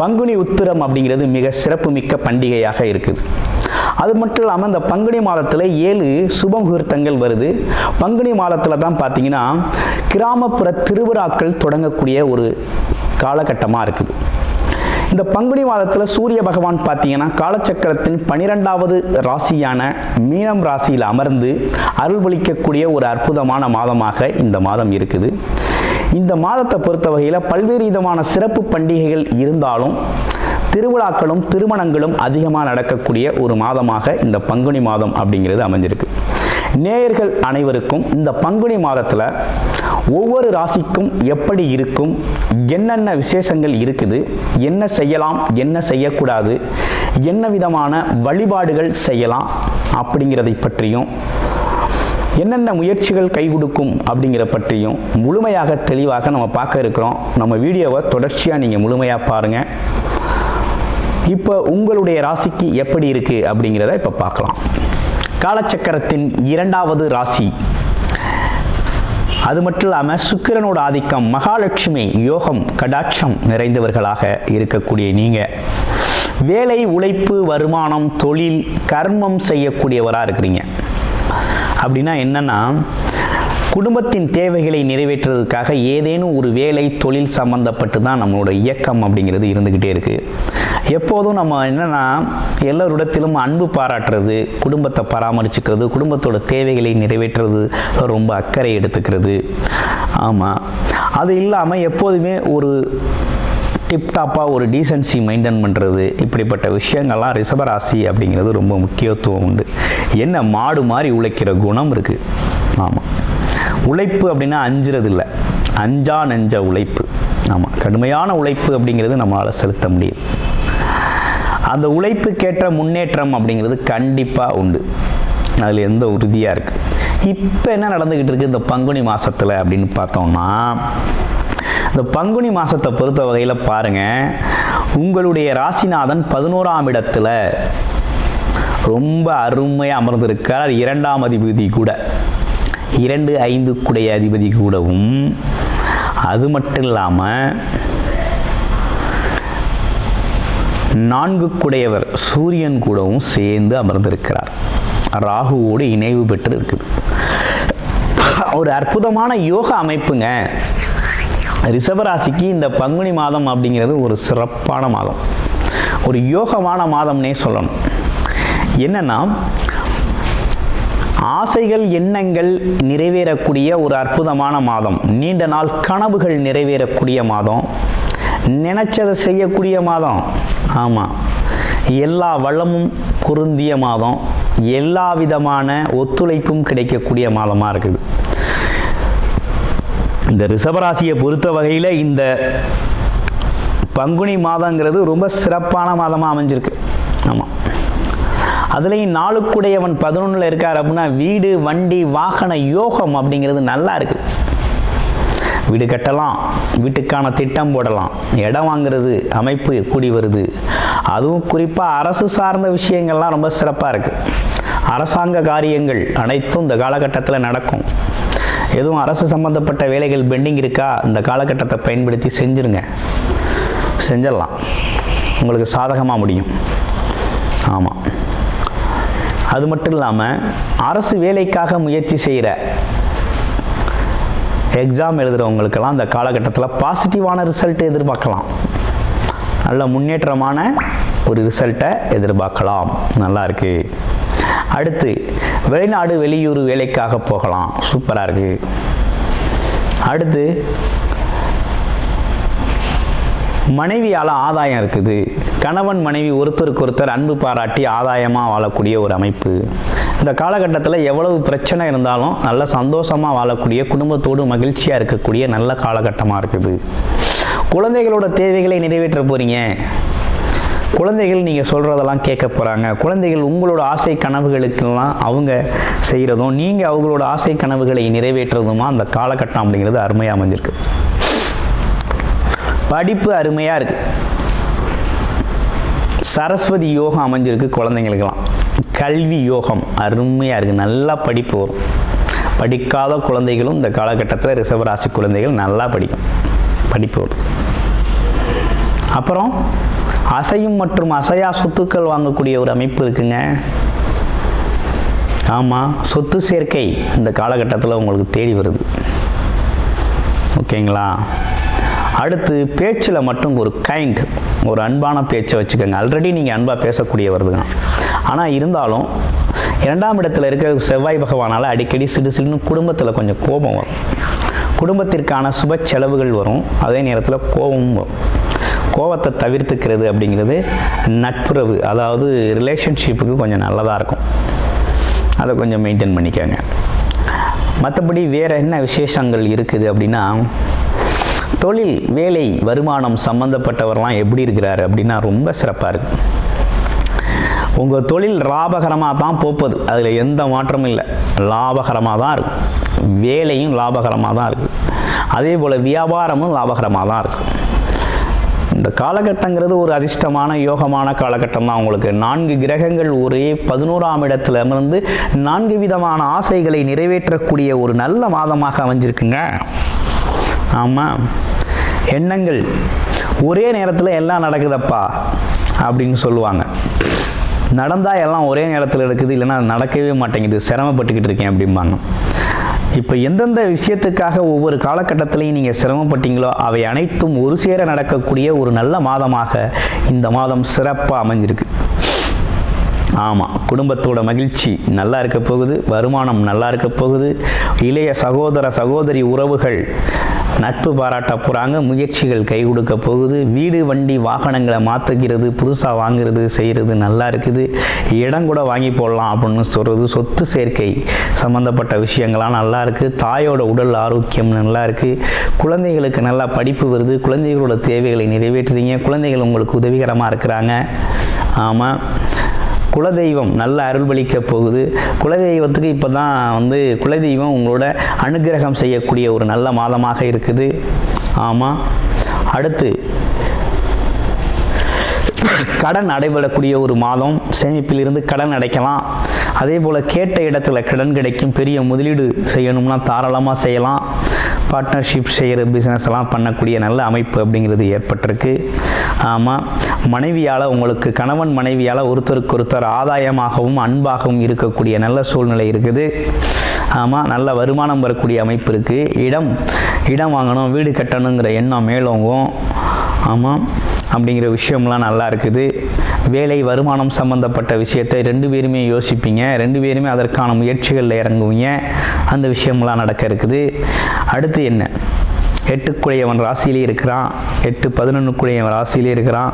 பங்குனி உத்திரம் அப்படிங்கிறது மிக சிறப்புமிக்க பண்டிகையாக இருக்குது. அது மட்டும் இல்லாமல் இந்த பங்குனி மாதத்தில் ஏழு சுப முகூர்த்தங்கள் வருது. பங்குனி மாதத்தில் தான் பார்த்தீங்கன்னா கிராமப்புற திருவிழாக்கள் தொடங்கக்கூடிய ஒரு காலகட்டமாக இருக்குது. இந்த பங்குனி மாதத்தில் சூரிய பகவான் பார்த்தீங்கன்னா காலச்சக்கரத்தின் பனிரெண்டாவது ராசியான மீனம் ராசியில் அமர்ந்து அருள்பளிக்கக்கூடிய ஒரு அற்புதமான மாதமாக இந்த மாதம் இருக்குது. இந்த மாதத்தை பொறுத்த வகையில் பல்வேறு விதமான சிறப்பு பண்டிகைகள் இருந்தாலும் திருவிழாக்களும் திருமணங்களும் அதிகமாக நடக்கக்கூடிய ஒரு மாதமாக இந்த பங்குனி மாதம் அப்படிங்கிறது அமைஞ்சிருக்கு. நேயர்கள் அனைவருக்கும் இந்த பங்குனி மாதத்தில் ஒவ்வொரு ராசிக்கும் எப்படி இருக்கும் என்னென்ன விசேஷங்கள் இருக்குது என்ன செய்யலாம் என்ன செய்யக்கூடாது என்ன விதமான வழிபாடுகள் செய்யலாம் அப்படிங்கிறதை பற்றியும் என்னென்ன முயற்சிகள் கை கொடுக்கும் அப்படிங்கிற பற்றியும் முழுமையாக தெளிவாக நம்ம பார்க்க இருக்கிறோம். நம்ம வீடியோவை தொடர்ச்சியாக நீங்கள் முழுமையாக பாருங்கள் இப்போ உங்களுடைய ராசிக்கு எப்படி இருக்குது அப்படிங்கிறத இப்போ பார்க்கலாம். காலச்சக்கரத்தின் இரண்டாவது ராசி. அது மட்டும் இல்லாமல் சுக்கிரனோட ஆதிக்கம் மகாலட்சுமி யோகம் கடாட்சம் நிறைந்தவர்களாக இருக்கக்கூடிய நீங்கள் வேலை உழைப்பு வருமானம் தொழில் கர்மம் செய்யக்கூடியவராக இருக்கிறீங்க. அப்படின்னா என்னன்னா குடும்பத்தின் தேவைகளை நிறைவேற்றுறதுக்காக ஏதேனும் ஒரு வேலை தொழில் சம்பந்தப்பட்டு தான் நம்மளோட இயக்கம் அப்படிங்கிறது இருந்துக்கிட்டே இருக்குது எப்போதும் நம்ம என்னென்னா எல்லோரிடத்திலும் அன்பு பாராட்டுறது குடும்பத்தை பராமரிச்சுக்கிறது குடும்பத்தோட தேவைகளை நிறைவேற்றுறது ரொம்ப அக்கறை எடுத்துக்கிறது. ஆமாம் அது இல்லாமல் எப்போதுமே ஒரு டிப்டாப்பாக ஒரு டீசென்சி மெயின்டைன் பண்ணுறது இப்படிப்பட்ட விஷயங்கள்லாம் ரிஷபராசி அப்படிங்கிறது ரொம்ப முக்கியத்துவம் உண்டு. என்ன மாடு மாதிரி உழைக்கிற குணம் இருக்குது ஆமாம் உழைப்பு அப்படின்னா அஞ்சுறது இல்லை அஞ்சா நெஞ்ச உழைப்பு. ஆமாம் கடுமையான உழைப்பு அப்படிங்கிறது நம்மளால் செலுத்த முடியும். அந்த உழைப்புக்கேற்ற முன்னேற்றம் அப்படிங்கிறது கண்டிப்பாக உண்டு. அதில் எந்த உறுதியாக இருக்குது இப்போ என்ன நடந்துக்கிட்டு இருக்குது இந்த பங்குனி மாதத்தில் அப்படின்னு பார்த்தோம்னா இந்த பங்குனி மாதத்தை பொறுத்த வகையில் பாருங்கள் உங்களுடைய ராசிநாதன் பதினோராம் இடத்துல ரொம்ப அருமையாக அமர்ந்திருக்கிறார். இரண்டாம் அதிபதி கூட. இரண்டு ஐந்து குடைய அதிபதி கூடவும். அது மட்டும் இல்லாமல் நான்கு குடையவர் சூரியன் கூடவும் சேர்ந்து அமர்ந்திருக்கிறார். ராகுவோடு இணைவு பெற்று இருக்குது ஒரு அற்புதமான யோக அமைப்புங்க. ரிஷபராசிக்கு இந்த பங்குனி மாதம் அப்படிங்கிறது ஒரு சிறப்பான மாதம். ஒரு யோகமான மாதம்னே சொல்லணும். என்னன்னா ஆசைகள் எண்ணங்கள் நிறைவேறக்கூடிய ஒரு அற்புதமான மாதம். நீண்ட நாள் கனவுகள் நிறைவேறக்கூடிய மாதம். நினைச்சதை செய்யக்கூடிய மாதம். ஆமாம் எல்லா வளமும் பொருந்திய மாதம். எல்லா விதமான ஒத்துழைப்பும் கிடைக்கக்கூடிய மாதமாக இருக்குது. இந்த ரிஷபராசியை பொறுத்த வகையில் இந்த பங்குனி மாதங்கிறது ரொம்ப சிறப்பான மாதமாக அமைஞ்சிருக்கு. ஆமாம் அதுலேயும் நாளுக்குடையவன் பதினொன்றில் இருக்கார் அப்படின்னா வீடு வண்டி வாகன யோகம் அப்படிங்கிறது நல்லா இருக்குது வீடு கட்டலாம் வீட்டுக்கான திட்டம் போடலாம் இடம் வாங்குறது அமைப்பு கூடி வருது. அதுவும் குறிப்பாக அரசு சார்ந்த விஷயங்கள்லாம் ரொம்ப சிறப்பாக இருக்குது அரசாங்க காரியங்கள் அனைத்தும் இந்த காலகட்டத்தில் நடக்கும். எதுவும் அரசு சம்மந்தப்பட்ட வேலைகள் பெண்டிங் இருக்கா? இந்த காலகட்டத்தை பயன்படுத்தி செஞ்சுருங்க. செஞ்சிடலாம். உங்களுக்கு சாதகமாக முடியும். ஆமாம் அது மட்டும் இல்லாமல் அரசு வேலைக்காக முயற்சி செய்கிற எக்ஸாம் எழுதுகிறவங்களுக்கெல்லாம் அந்த காலகட்டத்தில் பாசிட்டிவான ரிசல்ட் எதிர்பார்க்கலாம். நல்ல முன்னேற்றமான ஒரு ரிசல்ட்டை எதிர்பார்க்கலாம். நல்லா இருக்கு. அடுத்து வெளிநாடு வெளியூர் வேலைக்காக போகலாம். சூப்பராக இருக்கு. அடுத்து மனைவியால் ஆதாயம் இருக்குது. கணவன் மனைவி ஒருத்தருக்கு ஒருத்தர் அன்பு பாராட்டி ஆதாயமாக வாழக்கூடிய ஒரு அமைப்பு. இந்த காலகட்டத்தில் எவ்வளவு பிரச்சனை இருந்தாலும் நல்ல சந்தோஷமாக வாழக்கூடிய குடும்பத்தோடு மகிழ்ச்சியாக இருக்கக்கூடிய நல்ல காலகட்டமாக இருக்குது. குழந்தைகளோட தேவைகளை நிறைவேற்ற போகிறீங்க குழந்தைகள் நீங்கள் சொல்கிறதெல்லாம் கேட்க போகிறாங்க குழந்தைகள் உங்களோட ஆசை கனவுகளுக்கெல்லாம் அவங்க செய்கிறதும் நீங்கள் அவங்களோட ஆசை கனவுகளை நிறைவேற்றுறதுமா அந்த காலகட்டம் அப்படிங்கிறது அருமையாக அமைஞ்சிருக்கு. படிப்பு அருமையாக இருக்குது சரஸ்வதி யோகம் அமைஞ்சிருக்கு குழந்தைங்களுக்கெல்லாம். கல்வி யோகம் அருமையாக இருக்குது நல்லா படிப்பு வரும். படிக்காத குழந்தைகளும் இந்த காலகட்டத்தில் ரிஷபராசி குழந்தைகள் நல்லா படிக்கும். படிப்பு வரும். அப்புறம் அசையும் மற்றும் அசையா சொத்துக்கள் வாங்கக்கூடிய ஒரு அமைப்பு இருக்குங்க. ஆமாம் சொத்து சேர்க்கை இந்த காலகட்டத்தில் உங்களுக்கு தேடி வருது. ஓகேங்களா? அடுத்து பேச்சில் மட்டும் ஒரு கைண்ட் ஒரு அன்பான பேச்சை வச்சுக்கோங்க. ஆல்ரெடி நீங்கள் அன்பாக பேசக்கூடியவர் தான். ஆனால் இருந்தாலும் இரண்டாம் இடத்துல இருக்க செவ்வாய் பகவானால் அடிக்கடி சிடு சிடுன்னு குடும்பத்தில் கொஞ்சம் கோபம் வரும். குடும்பத்திற்கான சுப செலவுகள் வரும். அதே நேரத்தில் கோபமும் வரும். கோபத்தை தவிர்த்துக்கிறது அப்படிங்கிறது நட்புறவு அதாவது ரிலேஷன்ஷிப்புக்கு கொஞ்சம் நல்லதாக இருக்கும். அதை கொஞ்சம் மெயின்டைன் பண்ணிக்கோங்க. மற்றபடி வேறு என்ன விசேஷங்கள் இருக்குது அப்படின்னா தொழில் வேலை வருமானம் சம்மந்தப்பட்டவரெலாம் எப்படி இருக்கிறாரு அப்படின்னா ரொம்ப சிறப்பாக இருக்கு. உங்கள் தொழில் லாபகரமாக தான் போப்பது. அதில் எந்த மாற்றமும் இல்லை. லாபகரமாக தான் இருக்கும் வேலையும் லாபகரமாக தான் இருக்குது அதே போல் வியாபாரமும் லாபகரமாக தான் இருக்கும் இந்த காலகட்டங்கிறது ஒரு அதிர்ஷ்டமான யோகமான காலகட்டம் தான் உங்களுக்கு. நான்கு கிரகங்கள் ஒரே பதினோராம் இடத்துல இருந்து நான்கு விதமான ஆசைகளை நிறைவேற்றக்கூடிய ஒரு நல்ல மாதமாக அமைஞ்சிருக்குங்க. ஆமாம் எண்ணங்கள். ஒரே நேரத்தில் எல்லாம் நடக்குதப்பா அப்படின்னு சொல்லுவாங்க. நடந்தால் எல்லாம் ஒரே நேரத்தில் நடக்குது இல்லைன்னா நடக்கவே மாட்டேங்குது. சிரமப்பட்டுக்கிட்டு இருக்கேன் அப்படிம்பாங்க. இப்போ எந்தெந்த விஷயத்துக்காக ஒவ்வொரு காலகட்டத்திலையும் நீங்கள் சிரமப்பட்டீங்களோ அவை அனைத்தும் ஒரு சேர நடக்கக்கூடிய ஒரு நல்ல மாதமாக இந்த மாதம் சிறப்பாக அமைஞ்சிருக்கு. ஆமாம் குடும்பத்தோட மகிழ்ச்சி நல்லா இருக்க போகுது வருமானம் நல்லா இருக்க போகுது இளைய சகோதர சகோதரி உறவுகள் நட்பு பாராட்ட போகிறாங்க முயற்சிகள் கை கொடுக்க போகுது. வீடு வண்டி வாகனங்களை மாற்றுகிறது புதுசாக வாங்குறது செய்கிறது நல்லா இருக்குது. இடம் கூட வாங்கி போடலாம் அப்படின்னு சொல்கிறது சொத்து சேர்க்கை சம்மந்தப்பட்ட விஷயங்கள்லாம் நல்லா இருக்குது தாயோட உடல் ஆரோக்கியம் நல்லா இருக்குது குழந்தைகளுக்கு நல்லா படிப்பு வருது. குழந்தைகளோட தேவைகளை நிறைவேற்றுறீங்க. குழந்தைகள் உங்களுக்கு உதவிகரமாக இருக்கிறாங்க. ஆமாம் குலதெய்வம் நல்ல அருள்பளிக்க போகுது. குலதெய்வத்துக்கு இப்போ தான் வந்து குலதெய்வம் உங்களோட அனுகிரகம் செய்யக்கூடிய ஒரு நல்ல மாதமாக இருக்குது. ஆமாம் அடுத்து கடன் அடைபடக்கூடிய ஒரு மாதம். சேமிப்பிலிருந்து கடன் அடைக்கலாம். அதே போல் கேட்ட இடத்துல கடன் கிடைக்கும் பெரிய முதலீடு செய்யணும்னா தாராளமாக செய்யலாம். பார்ட்னர்ஷிப் செய்கிற பிஸ்னஸ் எல்லாம் பண்ணக்கூடிய நல்ல அமைப்பு அப்படிங்கிறது ஏற்பட்டிருக்கு. ஆமாம் மனைவியால் உங்களுக்கு கணவன் மனைவியால் ஒருத்தருக்கு ஒருத்தர் ஆதாயமாகவும் அன்பாகவும் இருக்கக்கூடிய நல்ல சூழ்நிலை இருக்குது. ஆமாம் நல்ல வருமானம் வரக்கூடிய அமைப்பு இருக்குது இடம் இடம் வாங்கணும் வீடு கட்டணுங்கிற எண்ணம் மேலோங்கும். ஆமாம் அப்படிங்கிற விஷயம்லாம் நல்லா இருக்குது. வேலை வருமானம் சம்மந்தப்பட்ட விஷயத்தை ரெண்டு பேருமே யோசிப்பீங்க. ரெண்டு பேருமே அதற்கான முயற்சிகளில் இறங்குவீங்க. அந்த விஷயம்லாம் நடக்க இருக்குது. அடுத்து என்ன? எட்டுக்குடையவன் ராசியிலே இருக்கிறான். எட்டு பதினொன்றுக்குடையவன் ராசியிலே இருக்கிறான்.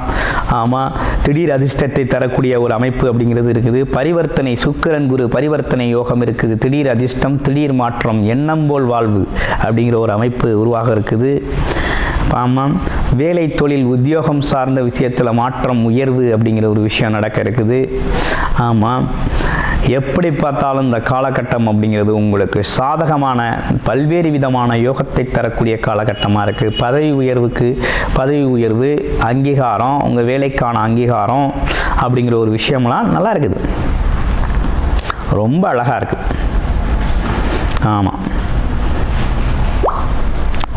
ஆமாம் திடீர் அதிர்ஷ்டத்தை தரக்கூடிய ஒரு அமைப்பு அப்படிங்கிறது இருக்குது. பரிவர்த்தனை சுக்கிரன் குரு பரிவர்த்தனை யோகம் இருக்குது. திடீர் அதிர்ஷ்டம் திடீர் மாற்றம் எண்ணம் போல் வாழ்வு அப்படிங்கிற ஒரு அமைப்பு உருவாக இருக்குது. ஆமாம். வேலை தொழில் உத்தியோகம் சார்ந்த விஷயத்தில் மாற்றம் உயர்வு அப்படிங்கிற ஒரு விஷயம் நடக்க இருக்குது. ஆமாம். எப்படி பார்த்தாலும் இந்த காலகட்டம் அப்படிங்கிறது உங்களுக்கு சாதகமான பல்வேறு விதமான யோகத்தை தரக்கூடிய காலகட்டமாக இருக்குது பதவி உயர்வுக்கு பதவி உயர்வு அங்கீகாரம் உங்கள் வேலைக்கான அங்கீகாரம் அப்படிங்கிற ஒரு விஷயம்லாம் நல்லா இருக்குது. ரொம்ப அழகாக இருக்குது ஆமாம்.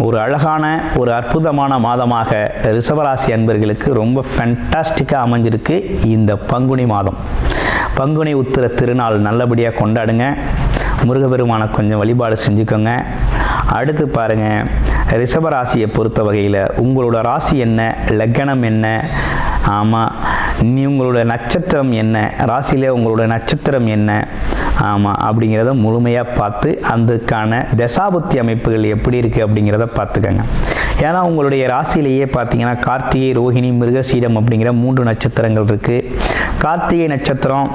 ஒரு அழகான ஒரு அற்புதமான மாதமாக ரிஷபராசி அன்பர்களுக்கு ரொம்ப ஃபேண்டாஸ்டிக்காக அமைஞ்சிருக்கு இந்த பங்குனி மாதம். பங்குனி உத்திர திருநாள் நல்லபடியாக கொண்டாடுங்க. முருகபெருமானை கொஞ்சம் வழிபாடு செஞ்சுக்கோங்க. அடுத்து பாருங்கள் ரிஷபராசியை பொறுத்த வகையில் உங்களோட ராசி என்ன லக்கணம் என்ன? ஆமாம் நீ உங்களோட நட்சத்திரம் என்ன? ராசியிலே உங்களோட நட்சத்திரம் என்ன? ஆமாம் அப்படிங்கிறத முழுமையாக பார்த்து அதுக்கான தசாபுத்தி அமைப்புகள் எப்படி இருக்குது அப்படிங்கிறத பார்த்துக்கோங்க. ஏன்னா உங்களுடைய ராசியிலேயே பார்த்தீங்கன்னா கார்த்திகை ரோஹிணி மிருகசீடம் அப்படிங்கிற மூன்று நட்சத்திரங்கள் இருக்குது கார்த்திகை நட்சத்திரம்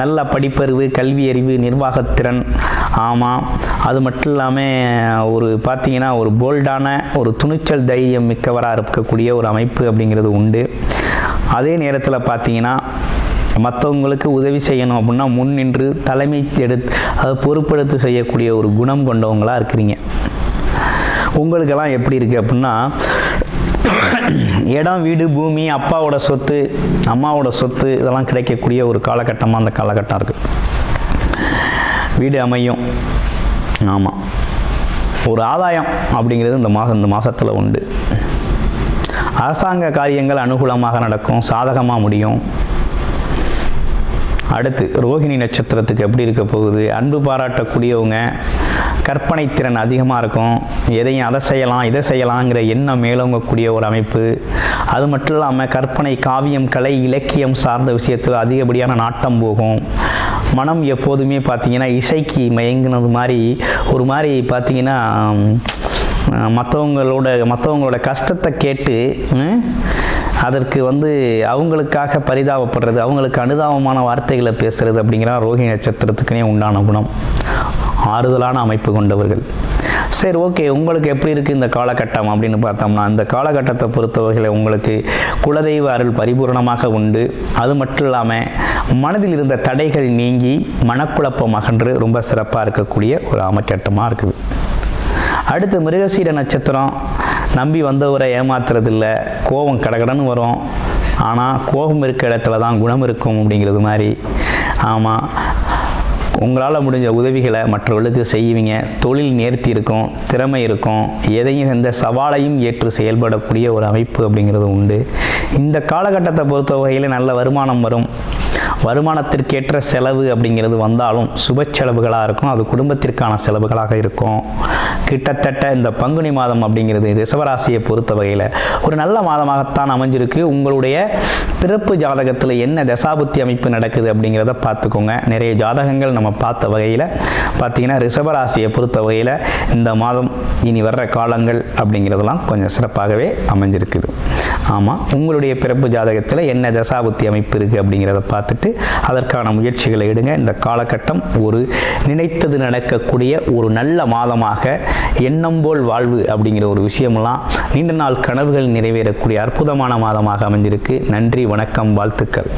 நல்ல படிப்பறிவு கல்வி அறிவு நிர்வாகத்திறன். ஆமாம் அது மட்டும் இல்லாமல் ஒரு பார்த்தீங்கன்னா ஒரு போல்டான ஒரு துணிச்சல் தைரியம் மிக்கவராக இருக்கக்கூடிய ஒரு அமைப்பு அப்படிங்கிறது உண்டு. அதே நேரத்தில் பார்த்தீங்கன்னா மற்றவங்களுக்கு உதவி செய்யணும் அப்படின்னா முன் நின்று தலைமை எடுத்து அதை பொறுப்பெடுத்து செய்யக்கூடிய ஒரு குணம் கொண்டவங்களாக இருக்கிறீங்க. உங்களுக்கெல்லாம் எப்படி இருக்குது அப்படின்னா இடம் வீடு பூமி அப்பாவோட சொத்து அம்மாவோட சொத்து இதெல்லாம் கிடைக்கக்கூடிய ஒரு காலகட்டமாக அந்த காலகட்டம் இருக்குது வீடு அமையும். ஆமாம் ஒரு ஆதாயம் அப்படிங்கிறது இந்த மாதம் இந்த மாதத்தில் உண்டு. அரசாங்க காரியங்கள் அனுகூலமாக நடக்கும் சாதகமாக முடியும். அடுத்து ரோஹிணி நட்சத்திரத்துக்கு எப்படி இருக்க போகுது? அன்பு பாராட்டக்கூடியவங்க கற்பனை திறன் அதிகமாக இருக்கும். எதையும் அதை செய்யலாம் இதை செய்யலாங்கிற எண்ணம் மேலோங்கக்கூடிய ஒரு அமைப்பு. அது மட்டும் இல்லாமல் கற்பனை காவியம் கலை இலக்கியம் சார்ந்த விஷயத்தில் அதிகப்படியான நாட்டம் போகும். மனம் எப்போதுமே பார்த்திங்கன்னா இசைக்கு மயங்கினது மாதிரி ஒரு மாதிரி பார்த்தீங்கன்னா மற்றவங்களோட மற்றவங்களோட கஷ்டத்தை கேட்டு அதற்கு வந்து அவங்களுக்காக பரிதாபப்படுறது அவங்களுக்கு அனுதாபமான வார்த்தைகளை பேசுகிறது அப்படிங்கிற ரோஹி நட்சத்திரத்துக்குனே உண்டான குணம். ஆறுதலான அமைப்பு கொண்டவர்கள். சரி ஓகே உங்களுக்கு எப்படி இருக்குது இந்த காலகட்டம் அப்படின்னு பார்த்தோம்னா இந்த காலகட்டத்தை பொறுத்தவர்களை உங்களுக்கு குலதெய்வ அருள் பரிபூரணமாக உண்டு. அது மட்டும் இல்லாமல் மனதில் இருந்த தடைகள் நீங்கி மனக்குழப்பம் அகன்று ரொம்ப சிறப்பாக இருக்கக்கூடிய ஒரு அமைக்கட்டமாக இருக்குது. அடுத்து மிருகசீர நட்சத்திரம். நம்பி வந்தவரை ஏமாத்துறதில்ல. கோபம் கடகடன்னு வரும். ஆனால் கோபம் இருக்க இடத்துல தான் குணம் இருக்கும் அப்படிங்கிறது மாதிரி. ஆமாம் உங்களால் முடிஞ்ச உதவிகளை மற்றவர்களுக்கு செய்வீங்க. தொழில் நேர்த்தி இருக்கும் திறமை இருக்கும். எதையும் எந்த சவாலையும் ஏற்று செயல்படக்கூடிய ஒரு அமைப்பு அப்படிங்கிறது உண்டு. இந்த காலகட்டத்தை பொறுத்த வகையில் நல்ல வருமானம் வரும். வருமானத்திற்கேற்ற செலவு அப்படிங்கிறது வந்தாலும் சுப செலவுகளாக இருக்கும். அது குடும்பத்திற்கான செலவுகளாக இருக்கும். கிட்டத்தட்ட இந்த பங்குனி மாதம் அப்படிங்கிறது ரிசவராசியை பொறுத்த வகையில் ஒரு நல்ல மாதமாகத்தான் அமைஞ்சிருக்கு. உங்களுடைய பிறப்பு ஜாதகத்தில் என்ன தசாபுத்தி அமைப்பு நடக்குது அப்படிங்கிறத பார்த்துக்கோங்க. நிறைய ஜாதகங்கள் நம்ம நம்ம பார்த்த வகையில் பார்த்தீங்கன்னா ரிஷபராசியை பொறுத்த வகையில் இந்த மாதம் இனி வர்ற காலங்கள் அப்படிங்கிறதெல்லாம் கொஞ்சம் சிறப்பாகவே அமைஞ்சிருக்குது. ஆமாம் உங்களுடைய பிறப்பு ஜாதகத்தில் என்ன தசாபுத்தி அமைப்பு இருக்குது அப்படிங்கிறத பார்த்துட்டு அதற்கான முயற்சிகளை எடுங்க. இந்த காலகட்டம் ஒரு நினைத்தது நடக்கக்கூடிய ஒரு நல்ல மாதமாக எண்ணம் போல் வாழ்வு அப்படிங்கிற ஒரு விஷயமெல்லாம் நீண்ட நாள் கனவுகள் நிறைவேறக்கூடிய அற்புதமான மாதமாக அமைஞ்சிருக்கு. நன்றி வணக்கம் வாழ்த்துக்கள்.